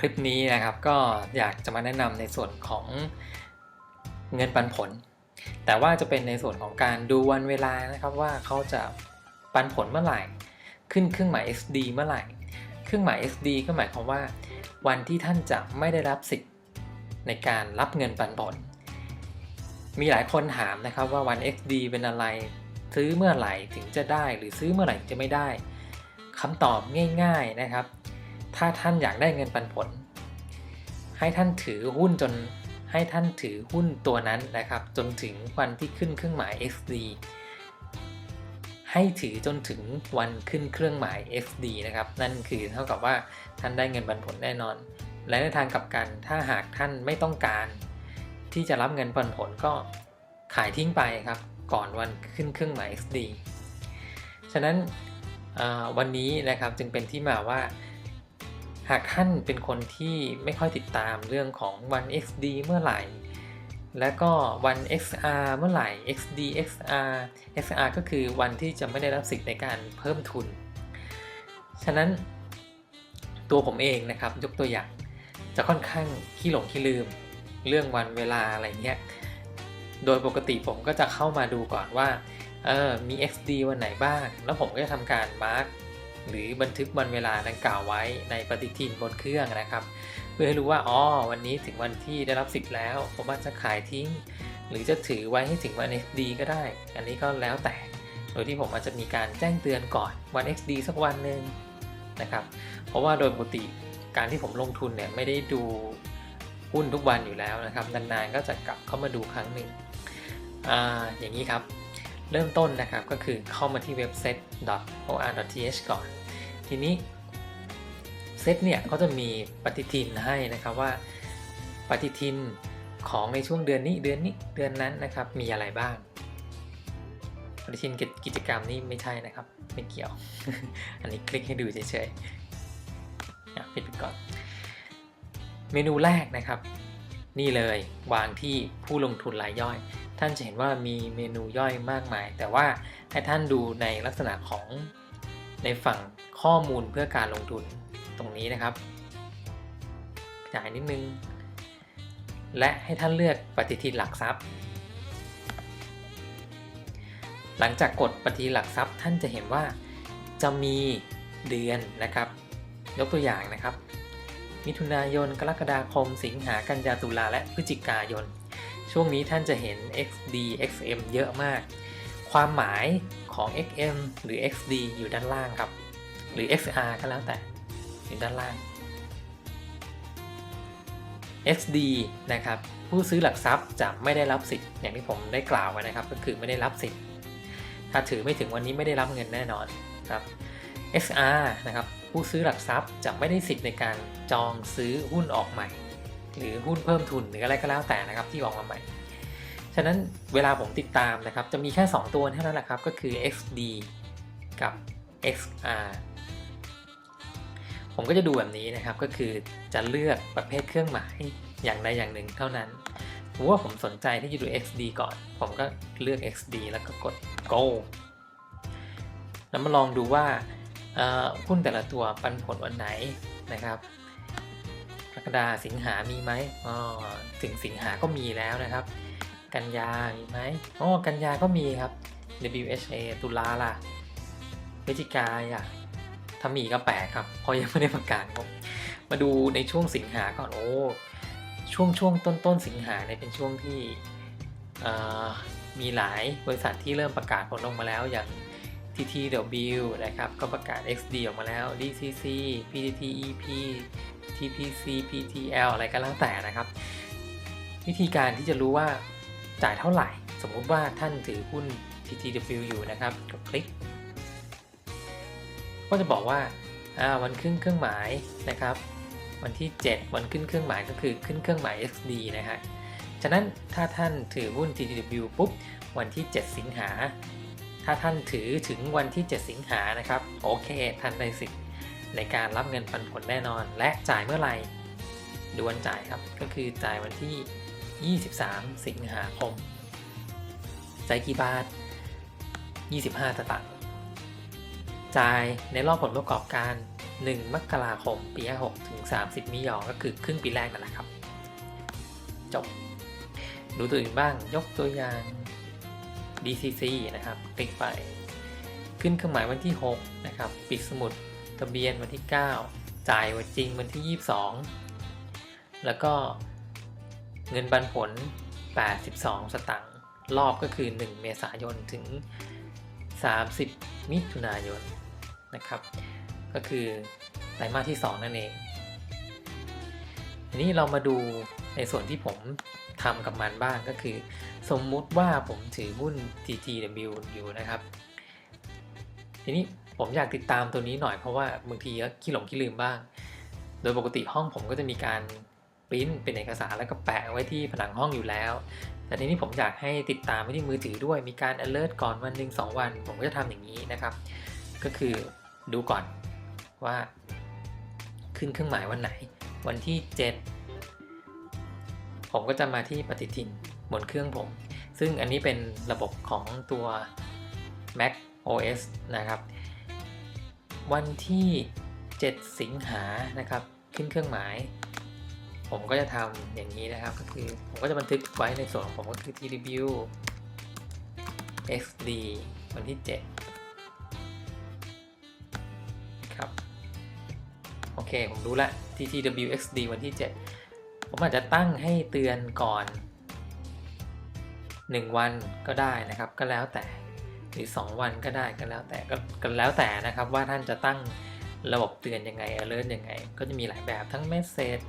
คลิปนี้นะครับก็อยากจะมาแนะนำในส่วนของเงินปันผล แต่ว่าจะเป็นในส่วนของการดูวันเวลานะครับว่าเขาจะปันผลเมื่อไหร่ ขึ้นเครื่องหมาย SD เมื่อไหร่ เครื่องหมาย SD ก็หมายความว่า วันที่ท่านจะไม่ได้รับสิทธิ์ในการรับเงินปันผล มีหลายคนถามนะครับว่าวัน XD เป็นอะไร ซื้อเมื่อไหร่ถึงจะได้ หรือซื้อเมื่อไหร่จะไม่ได้คำตอบง่าย ๆนะครับ ถ้าท่านอยากได้เงินปันผล ให้ท่านถือหุ้นจนให้ท่านถือหุ้นตัวนั้นนะครับ จนถึงวันที่ขึ้นเครื่องหมาย XD ให้ถือจนถึงวันขึ้นเครื่องหมาย XD นะครับ นั่นคือเท่ากับว่าท่านได้เงินปันผลแน่นอน และในทางกลับกันถ้าหากท่านไม่ต้องการ ที่จะรับเงินปันผลก็ขายทิ้งไปครับ ก่อนวันขึ้นเครื่องหมาย XD ฉะนั้นวันนี้นะครับจึงเป็นที่มาว่า หากท่านเป็นคนที่ไม่ค่อยติดตามเรื่องของวัน XD เมื่อไหร่ และก็วัน XR เมื่อไหร่ XD XR XR ก็คือวันที่จะไม่ได้รับสิทธิ์ในการเพิ่มทุน ฉะนั้นตัวผมเองนะครับยกตัวอย่างจะค่อนข้างขี้หลงขี้ลืม เรื่องวันเวลาอะไรเงี้ย โดยปกติผมก็จะเข้ามาดูก่อนว่าเออมี XD วันไหนบ้าง แล้วผมก็จะทำการมาร์ก หรือบันทึกวันเวลาดังกล่าวไว้ในปฏิทินบนเครื่องนะครับ เพื่อให้รู้ว่าอ๋อวันนี้ถึงวันที่ได้รับสิทธิ์แล้วผมว่าจะขายทิ้ง หรือจะถือไว้ให้ถึงวัน XD ก็ได้ อันนี้ก็แล้วแต่ โดยที่ผมอาจจะมีการแจ้งเตือนก่อนวัน XD สักวันหนึ่งนะครับ เพราะว่าโดยปกติการที่ผมลงทุนเนี่ยไม่ได้ดูหุ้นทุกวันอยู่แล้วนะครับนานๆก็จะกลับเข้ามาดูครั้งหนึ่งออย่างนี้ครับ เริ่มต้นนะครับก็คือเข้ามาที่เว็บ set.or.th ก่อน ทีนี้เซตเนี่ยเขาจะมีปฏิทินให้นะครับว่าปฏิทินของในช่วงเดือนนี้เดือนนี้เดือนนั้นนะครับมีอะไรบ้าง ปฏิทินกิจกรรมนี่ไม่ใช่นะครับ ไม่เกี่ยว อันนี้คลิกให้ดูเฉยๆปิดไปก่อน เมนูแรกนะครับ นี่เลยวางที่ผู้ลงทุนรายย่อย ท่านจะเห็นว่ามีเมนูย่อยมากมาย แต่ว่าให้ท่านดูในลักษณะของในฝั่งข้อมูลเพื่อการลงทุนตรงนี้นะครับจ่ายนิดนึง และให้ท่านเลือกปฏิทินหลักทรัพย์ หลังจากกดปฏิทินหลักทรัพย์ ท่านจะเห็นว่าจะมีเดือนนะครับ ยกตัวอย่างนะครับ มิถุนายน กรกฎาคม สิงหากันยาตุลาและพฤศจิกายน ช่วงนี้ท่านจะเห็น XD XM เยอะมาก ความหมายของ XM หรือ XD อยู่ด้านล่างครับ หรือ XR ก็แล้วแต่อยู่ด้านล่าง XD นะครับผู้ซื้อหลักทรัพย์จะไม่ได้รับสิทธิ์อย่างที่ผมได้กล่าวไว้นะครับ ก็คือไม่ได้รับสิทธิ์ ถ้าถือไม่ถึงวันนี้ไม่ได้รับเงินแน่นอนครับ XR นะครับ ผู้ซื้อหลักทรัพย์จะไม่ได้สิทธิ์ในการจองซื้อหุ้นออกใหม่ หรือหุ้นเพิ่มทุนหรืออะไรก็แล้วแต่นะครับที่ออกมาใหม่ ฉะนั้นเวลาผมติดตามนะครับจะมีแค่ 2 ตัวเท่านั้นแหละครับก็คือ XD กับ XR ผมก็จะดูแบบนี้นะครับก็คือจะเลือกประเภทเครื่องหมายอย่างใดอย่างหนึ่งเท่านั้นสมมติว่าผมสนใจที่จะดู XD ก่อน ผมก็เลือก XD แล้วก็กด go แล้วมาลองดูว่า หุ้นแต่ละตัวปันผลวันไหนนะครับกรกฎาสิงหามีไหมอ๋อถึงสิงหาก็มีแล้วนะครับ กันยามีไหมอ๋อกันยาก็มีครับ WHA ตุลาล่ะพฤศจิกายนถ้ามีก็แปลกครับเพราะยังไม่ได้ประกาศผมมาดูในช่วงสิงหาก่อนโอ้ช่วงช่วงต้นต้นสิงหาเนี่ยเป็นช่วงที่มีหลายบริษัทที่เริ่มประกาศผลออกมาแล้วอย่าง TTW นะครับ ก็ประกาศ XD ออกมาแล้ว DCC PTTEP TPC PTL อะไรก็แล้วแต่นะครับ วิธีการที่จะรู้ว่าจ่ายเท่าไหร่ สมมุติว่าท่านถือหุ้น TTW อยู่นะครับกดคลิก ก็จะบอกว่าวันขึ้นเครื่องหมายนะครับ วันที่ 7 วันขึ้นเครื่องหมายก็คือขึ้นเครื่องหมาย XD นะฮะฉะนั้นถ้าท่านถือหุ้น TTW ปุ๊บ วันที่ 7 สิงหา ถ้าท่านถือถึงวันที่ 7 สิงหานะครับ โอเค ท่านได้สิทธิ์ในการรับเงินปันผลแน่นอน และจ่ายเมื่อไหร่ดวนจ่ายครับ ก็คือจ่ายวันที่ 23 สิงหาคมจ่ายกี่บาท 25ตางค์จ่ายในรอบผลประกอบการ 1 มกราคม ปี6ถึง 30 มิยอก็คือครึ่งปีแรกนั่นแหละครับ จบ ดูตัวอื่นบ้าง ยกตัวอย่าง DCC นะครับคลิกไป ขึ้นเครื่องหมายวันที่ 6 นะครับ ปิดสมุดทะเบียนวันที่ 9 จ่ายวันจริงวันที่ 22 แล้วก็เงินปันผล 82 สตังค์รอบก็คือ 1 เมษายนถึง 30 มิถุนายนนะครับ ก็คือไตรมาสที่ 2 นั่นเองทีนี้เรามาดูในส่วนที่ผม ทำกับมันบ้างก็คือ สมมุติว่าผมถือหุ้น TTW อยู่นะครับ ทีนี้ผมอยากติดตามตัวนี้หน่อยเพราะว่าบางทีก็ขี้หลงขี้ลืมบ้าง โดยปกติห้องผมก็จะมีการปริ้นเป็นเอกสารแล้วก็แปะไว้ที่ผนังห้องอยู่แล้ว แต่ทีนี้ผมอยากให้ติดตามไว้ที่มือถือด้วย มีการ alert ก่อนวันหนึ่งสองวัน ผมก็จะทำอย่างนี้นะครับ ก็คือดูก่อนว่า ขึ้นเครื่องหมายวันไหน วันที่ 7 ผมก็จะมาที่ปฏิทินบนเครื่องผม ซึ่งอันนี้เป็นระบบของตัว Mac OS นะครับ วันที่ 7 สิงหานะครับ ขึ้นเครื่องหมาย ผมก็จะทำอย่างนี้นะครับ ก็คือผมก็จะบันทึกไว้ในส่วนของผมก็คือ TW XD วันที่ 7 ครับ โอเค ผมรู้ละ TTW XD วันที่ 7 ผมอาจจะตั้งให้เตือนก่อน 1 วันก็ได้นะครับ ก็แล้วแต่หรือ 2 วันก็ได้ก็แล้วแต่ก็ก็แล้วแต่นะครับว่าท่านจะตั้งระบบเตือนยังไง alert ยังไง ก็จะมีหลายแบบทั้ง message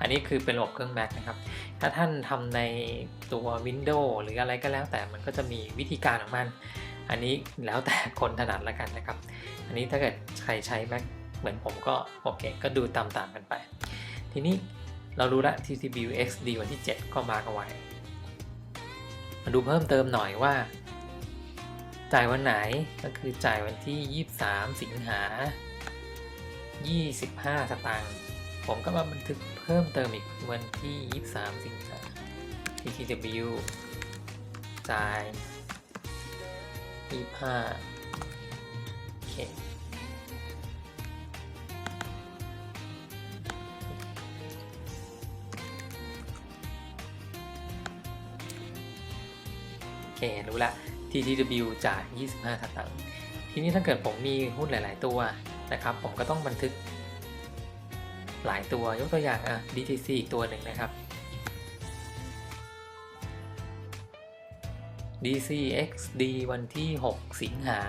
อันนี้คือเป็นระบบเครื่อง Mac นะครับ ถ้าท่านทำในตัว Windows หรืออะไรก็แล้วแต่มันก็จะมีวิธีการของมัน อันนี้แล้วแต่คนถนัดละกันนะครับ อันนี้ถ้าเกิดใครใช้ Mac เหมือนผมก็โอเค ก็ดูตามๆกันไป ทีนี้ เรารู้ละ TCBU XD วันที่ 7 ก็มากันไว้ มาดูเพิ่มเติมหน่อยว่า จ่ายวันไหนก็คือจ่ายวันที่ 23 สิงหา 25 สตางค์ผมก็มาบันทึกเพิ่มเติมอีกวันที่ 23 สิงหา TTW จ่าย25โอเค เครู้ละ TTW จ่าย25สตางค์ทีนี้ถ้าเกิดผมมีหุ้นหลาย ๆ ตัวนะครับ ผมก็ต้องบันทึกหลายตัวยกตัวอย่างอะ DTC อีกตัวหนึ่งนะครับ DCXD วันที่ 6 สิงหา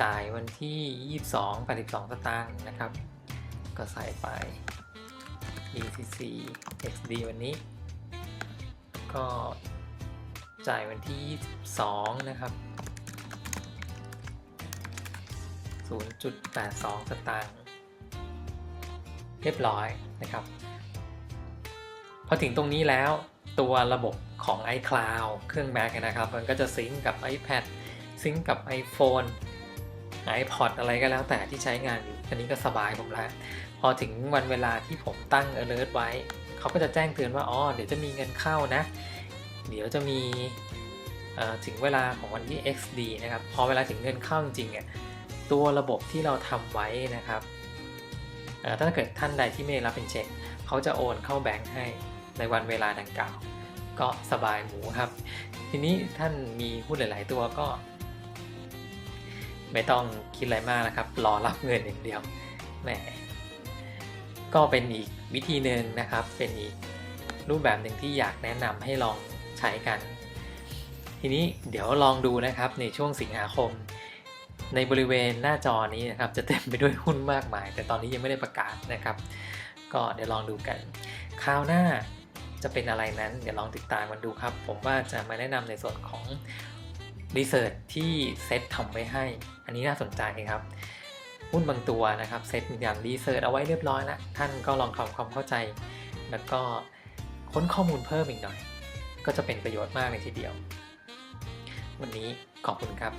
จ่ายวันที่ 22 82สตางค์นะครับ ก็ใส่ไป DCC XD วันนี้ ก็ จ่ายวันที่ 22 นะครับ 0.82 สตางค์ เรียบร้อยนะครับ พอถึงตรงนี้แล้วตัวระบบของ iCloud เครื่อง Mac นะครับ มันก็จะซิงกับ iPad ซิงก์กับ iPhone iPod อะไรก็แล้วแต่ที่ใช้งานอยู่อันนี้ก็สบายผมแล้วพอถึงวันเวลาที่ผมตั้ง alert ไว้ เขาก็จะแจ้งเตือนว่า อ๋อ เดี๋ยวจะมีเงินเข้านะ เดี๋ยวจะมีถึงเวลาของวันที่ XD นะครับ พอเวลาถึงเงินเข้าจริงๆเนี่ยตัวระบบที่เราทำไว้นะครับถ้าเกิดท่านใดที่ไม่รับเป็นเช็คเขาจะโอนเข้าแบงค์ให้ในวันเวลาดังกล่าว ก็สบายหมูครับ ทีนี้ท่านมีหุ้นหลาย ๆ ตัวก็ ไม่ต้องคิดอะไรมากนะครับ รอรับเงินอย่างเดียวแหมก็เป็นอีกวิธีหนึ่งนะครับ เป็นอีกรูปแบบหนึ่งที่อยากแนะนำให้ลอง ใช้กัน ทีนี้เดี๋ยวลองดูนะครับในช่วงสิงหาคม ในบริเวณหน้าจอนี้นะครับจะเต็มไปด้วยหุ้นมากมาย แต่ตอนนี้ยังไม่ได้ประกาศนะครับ ก็เดี๋ยวลองดูกัน คราวหน้าจะเป็นอะไรนั้นเดี๋ยวลองติดตามกันดูครับ ผมว่าจะมาแนะนำในส่วนของรีเสิร์ชที่เซตทำไว้ให้ อันนี้น่าสนใจครับหุ้นบางตัวนะครับเซตอย่างรีเสิร์ชเอาไว้เรียบร้อยแล้ว ท่านก็ลองทำความเข้าใจ แล้วก็ค้นข้อมูลเพิ่มอีกหน่อย ก็จะเป็นประโยชน์มากเลยทีเดียว วันนี้ขอบคุณครับ